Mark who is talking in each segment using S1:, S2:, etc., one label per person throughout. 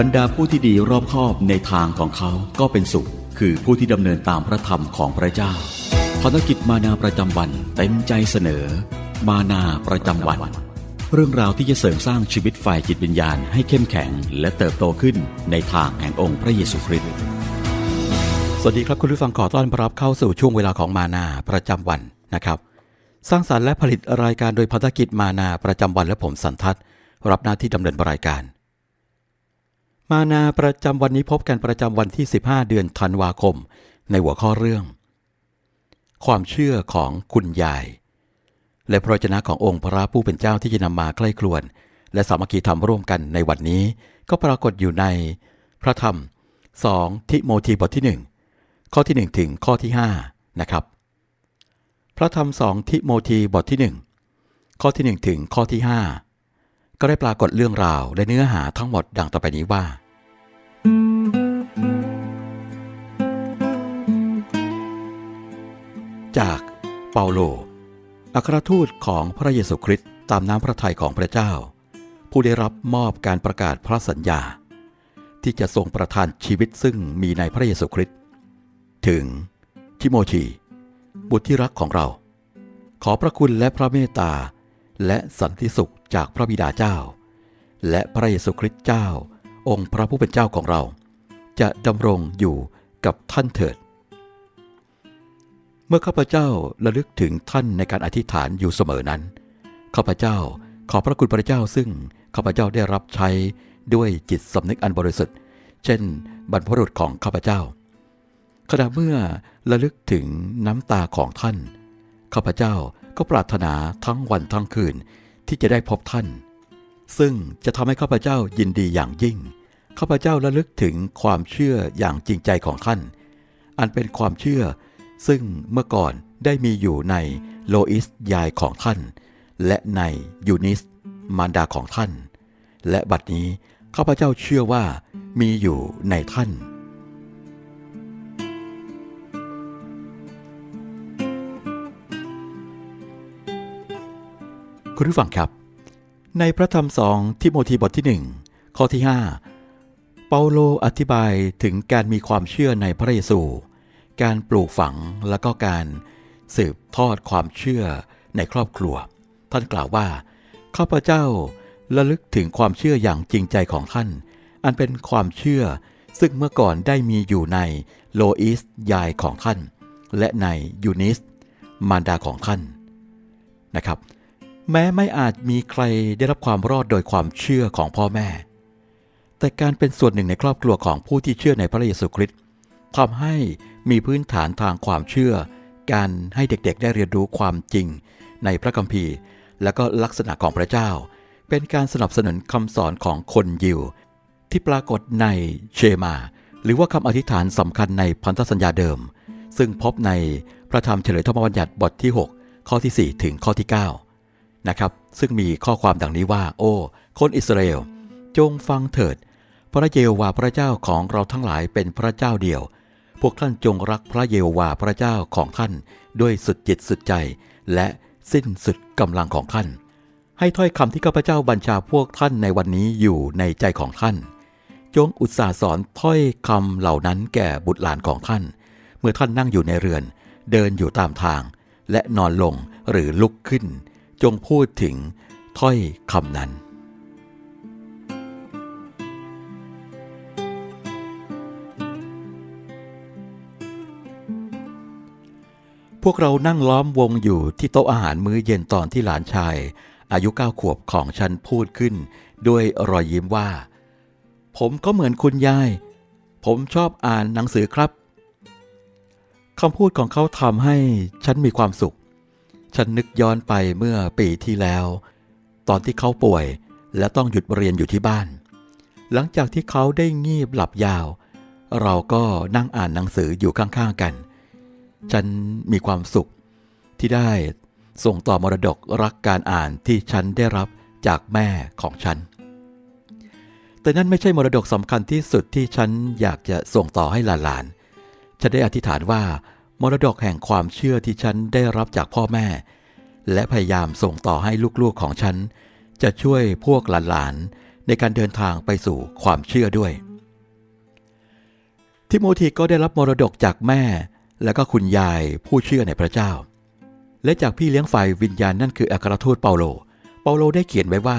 S1: บรรดาผู้ที่ดีรอบคอบในทางของเขาก็เป็นสุข คือผู้ที่ดำเนินตามพระธรรมของพระเจ้าภารกิจมานาประจำวันเต็มใจเสนอ มานาประจำวัน เรื่องราวที่จะเสริมสร้างชีวิตฝ่ายจิตวิญญาณให้เข้มแข็งและเติบโตขึ้นในทางแห่งองค์พระเยซูคริสต์
S2: สวัสดีครับคุณผู้ฟังขอต้อนรับเข้าสู่ช่วงเวลาของมานาประจำวันนะครับ สร้างสารรค์และผลิตรายการโดยพัฒกิจมานาประจำวันและผมสันทัศน์รับหน้าที่ดำเนินรายการ มานาประจำวันนี้พบกันประจำวันที่ 15 เดือนธันวาคม ในหัวข้อเรื่อง ความเชื่อของคุณยาย และพระวจนะขององค์พระผู้เป็นเจ้าที่จะนำมาใกล้ครวน และสามัคคีธรรมร่วมกันในวันนี้ ก็ปรากฏอยู่ใน พระธรรม 2 ทิโมธีบทที่ 1 ข้อที่ 1 ถึงข้อที่ 5 นะครับ พระธรรมสองทิโมธีบทที่ 1 ข้อที่ 1 ถึงข้อที่ 5 ก็ได้ปรากฏเรื่องราวและเนื้อหาทั้งหมดดังต่อไปนี้ว่า จากเปาโล อัครทูตของพระเยซูคริสต์ตามน้ำพระทัยของพระเจ้า ผู้ได้รับมอบการประกาศพระสัญญา ที่จะทรงประทานชีวิตซึ่งมีในพระเยซูคริสต์ถึงทิโมธีบุตรที่รักของเรา ขอพระคุณและพระเมตตาและสันติสุข จากพระบิดาเจ้า และพระเยซูคริสต์เจ้า องค์พระผู้เป็นเจ้าของเรา จะดำรงอยู่กับท่านเถิด เมื่อข้าพเจ้าระลึกถึงท่านในการอธิษฐานอยู่เสมอนั้นข้าพเจ้าขอพระคุณพระเจ้าซึ่งข้าพเจ้าได้รับใช้ด้วยจิตสำนึกอันบริสุทธิ์ เช่น บรรพบุรุษของข้าพเจ้าขณะเมื่อระลึกถึงน้ำตาของท่านข้าพเจ้าก็ปรารถนาทั้งวันทั้งคืน ที่จะได้พบท่าน ซึ่งจะทำให้ข้าพเจ้ายินดีอย่างยิ่ง ข้าพเจ้าระลึกถึงความเชื่ออย่างจริงใจของท่าน อันเป็นความเชื่อ ซึ่งเมื่อก่อนได้มีอยู่ในโลอิสยายของท่าน และในยูนิสมารดาของท่าน และบัดนี้ข้าพเจ้าเชื่อว่ามีอยู่ในท่าน คุณผู้ฟังครับ ในพระธรรมสองทิโมธีบทที่ 1 ข้อที่ 5 เปาโลอธิบายถึงการมีความเชื่อในพระเยซู การปลูกฝังและก็การสืบทอดความเชื่อในครอบครัว ท่านกล่าวว่าข้าพเจ้าระลึกถึงความเชื่ออย่างจริงใจของท่าน อันเป็นความเชื่อซึ่งเมื่อก่อนได้มีอยู่ในโลอิสยายของท่าน และในยูนิสมารดาของท่านนะครับ แม้ไม่อาจมีใครได้รับความรอดโดยความเชื่อของพ่อแม่ แต่การเป็นส่วนหนึ่งในครอบครัวของผู้ที่เชื่อในพระเยซูคริสต์ทำให้มีพื้นฐานทางความเชื่อ การให้เด็กๆได้เรียนรู้ความจริง ในพระคัมภีร์ และก็ลักษณะของพระเจ้า เป็นการสนับสนุนคำสอนของคนยิว ที่ปรากฏในเชมา หรือว่าคำอธิษฐานสำคัญในพันธสัญญาเดิม ซึ่งพบในพระธรรมเฉลยธรรมบัญญัติบทที่ 6 ข้อที่ 4 ถึงข้อที่ 9 นะครับ ซึ่งมีข้อความดังนี้ว่า โอ้ คนอิสราเอล จงฟังเถิด พระเยโฮวาห์พระเจ้าของเราทั้งหลายเป็นพระเจ้าเดียว พวกท่านจงรักพระเยโฮวาห์พระเจ้าของท่านด้วยสุดจิตสุดใจ และสิ้นสุดกำลังของท่าน ให้ถ้อยคำที่ข้าพเจ้าบัญชาพวกท่านในวันนี้อยู่ในใจของท่าน จงอุตสาห์สอนถ้อยคำเหล่านั้นแก่บุตรหลานของท่าน เมื่อท่านนั่งอยู่ในเรือน เดินอยู่ตามทาง และนอนลงหรือลุกขึ้น จงพูดถึงถ้อยคำนั้น พวกเรานั่งล้อมวงอยู่ที่โต๊ะอาหารมื้อเย็นตอนที่หลานชาย อายุเก้าขวบของฉันพูดขึ้น ด้วยรอยยิ้มว่า ผมก็เหมือนคุณยาย ผมชอบอ่านหนังสือครับคำพูดของเขาทำให้ฉันมีความสุข ฉันนึกย้อนไปเมื่อปีที่แล้ว ตอนที่เขาป่วยและต้องหยุดเรียนอยู่ที่บ้าน หลังจากที่เขาได้งีบหลับยาว เราก็นั่งอ่านหนังสืออยู่ข้างๆกัน ฉันมีความสุขที่ได้ส่งต่อมรดกรักการอ่านที่ฉันได้รับจากแม่ของฉัน แต่นั่นไม่ใช่มรดกสำคัญที่สุดที่ฉันอยากจะส่งต่อให้หลานๆ ฉันได้อธิษฐานว่า มรดกแห่งความเชื่อที่ฉันได้รับจากพ่อแม่ และพยายามส่งต่อให้ลูกๆของฉัน จะช่วยพวกหลานๆในการเดินทางไปสู่ความเชื่อด้วย ทิโมธีก็ได้รับมรดกจากแม่ และก็คุณยายผู้เชื่อในพระเจ้า และจากพี่เลี้ยงฝ่ายวิญญาณนั่นคืออัครทูตเปาโล เปาโลได้เขียนไว้ว่า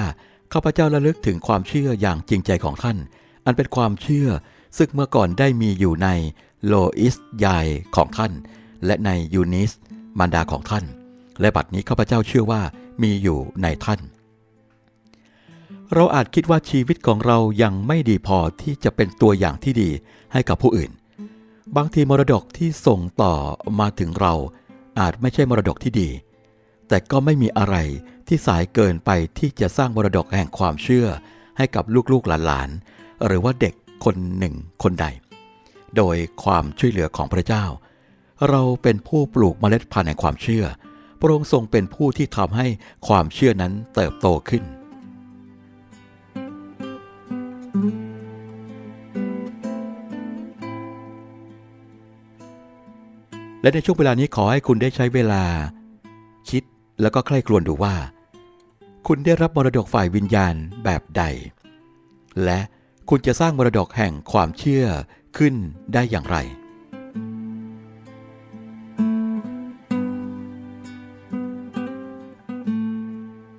S2: ข้าพเจ้าระลึกถึงความเชื่ออย่างจริงใจของท่าน อันเป็นความเชื่อซึ่งเมื่อก่อนได้มีอยู่ใน โลอิสยายของท่าน และในยูนิสมารดาของท่าน และบัดนี้ข้าพเจ้าเชื่อว่ามีอยู่ในท่าน เราอาจคิดว่าชีวิตของเรายังไม่ดีพอที่จะเป็นตัวอย่างที่ดีให้กับผู้อื่น บางทีมรดกที่ส่งต่อมาถึงเราอาจไม่ใช่มรดกที่ดี แต่ก็ไม่มีอะไรที่สายเกินไปที่จะสร้างมรดกแห่งความเชื่อให้กับลูกๆหลานๆหรือว่าเด็กคนหนึ่งคนใด โดยความช่วยเหลือของพระเจ้า เราเป็นผู้ปลูกเมล็ดพันธุ์แห่งความเชื่อ พระองค์ทรงเป็นผู้ที่ทำให้ความเชื่อนั้นเติบโตขึ้น และในช่วงเวลานี้ขอให้คุณได้ใช้เวลา คิดแล้วก็ใคร่ครวญดูว่า คุณได้รับมรดกฝ่ายวิญญาณแบบใด และคุณจะสร้างมรดกแห่งความเชื่อ ขึ้นได้อย่างไร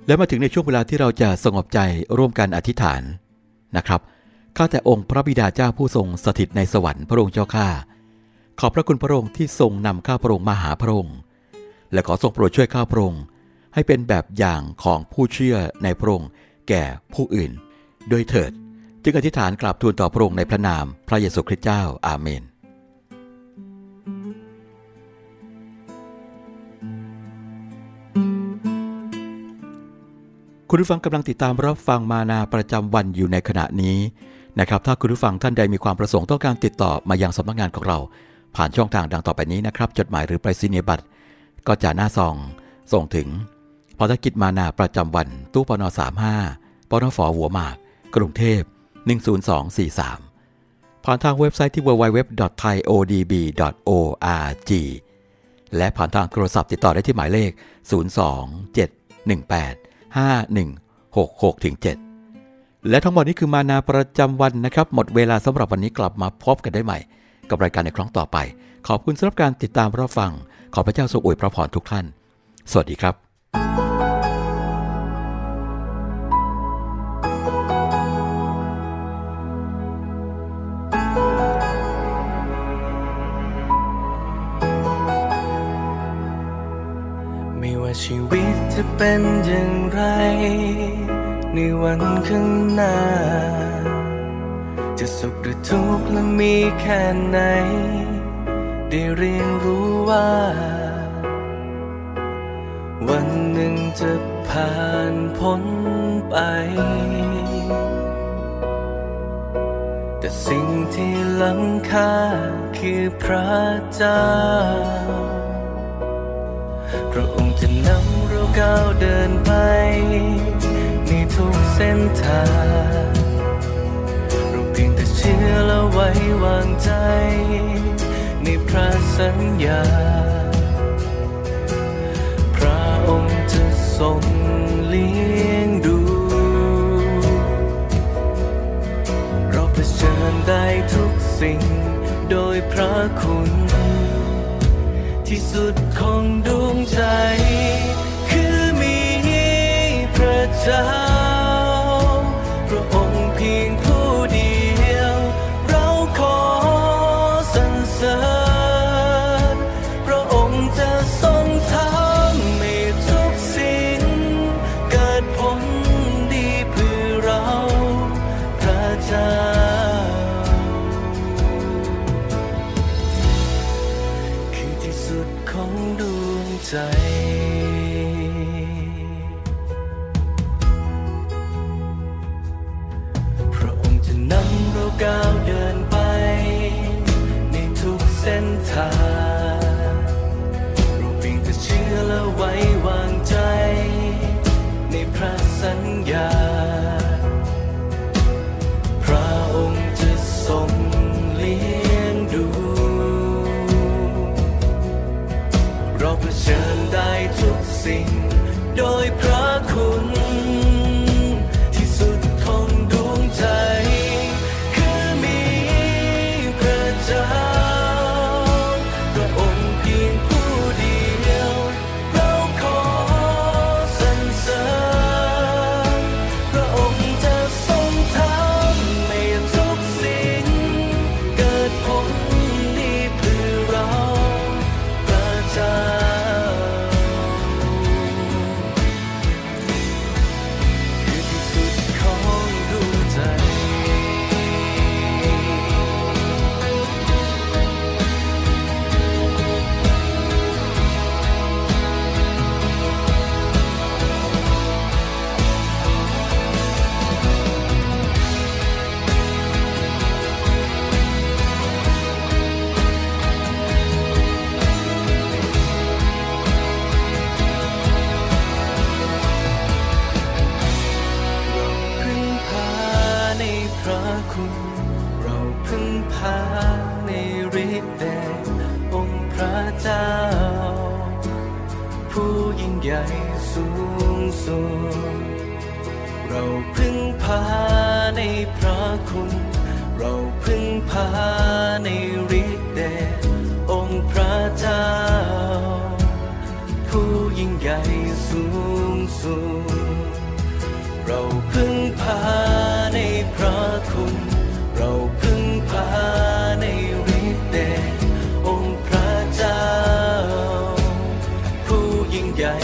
S2: และมาถึงในช่วงเวลาที่เราจะสงบใจร่วมกันอธิษฐานนะครับข้าแต่องค์พระบิดาเจ้าผู้ทรงสถิตในสวรรค์พระองค์เจ้าข้าขอบพระคุณพระองค์ที่ทรงนำข้าพระองค์มาหาพระองค์ และขอทรงโปรดช่วยข้าพระองค์ให้เป็นแบบอย่างของผู้เชื่อในพระองค์แก่ผู้อื่นโดยเถิด จึงอธิษฐานกราบทูลต่อพระองค์ในพระนามพระเยซูคริสต์เจ้าอาเมน คุณผู้ฟังกำลังติดตามรับฟังมานาประจำวันอยู่ในขณะนี้นะครับ ถ้าคุณผู้ฟังท่านใดมีความประสงค์ต้องการติดต่อมายังสำนักงานของเรา ผ่านช่องทางดังต่อไปนี้นะครับ จดหมายหรือไปรษณียบัตร ก็จะหน้าซองส่งถึงภารกิจมานาประจำวัน ตู้ปน35ปนฝหัวหมาก กรุงเทพ 10243 ผ่านทางเว็บไซต์ที่ www.thaiodb.org และผ่านทางโทรศัพท์ติดต่อได้ที่หมายเลข 027185166-7 และทั้งหมดนี้คือมานาประจำวันนะครับ หมดเวลาสำหรับวันนี้กลับมาพบกันได้ใหม่ กับรายการในครั้งต่อไป ขอบคุณสำหรับการติดตามรับฟัง ขอพระเจ้าทรงอวยพระพรทุกท่าน สวัสดีครับ
S3: เป็นอย่างไร ในวันข้างหน้า จะสุขหรือทุกข์และมีแค่ไหน ได้เรียนรู้ว่า วันหนึ่งจะผ่านพ้นไป แต่สิ่งที่ล้ำค่าคือพระเจ้าพระองค์จะนำ ก้าวเดินไป ในทุกเส้นทางเราเพียงแต่เชื่อและไว้วางใจ ในพระสัญญา พระองค์จะทรงเลี้ยงดู เราเผชิญได้ทุกสิ่งโดยพระคุณ ที่สุดของดวงใจ พ พาในพระคุณ เราพึ่งพาในฤทธิ์เดชองค์พระเจ้า ผู้ยิ่งใหญ่สูงสูง เราพึ่งพาในพระคุณ เราพึ่งพาในฤทธิ์เดชองค์พระเจ้า ผู้ยิ่งใหญ่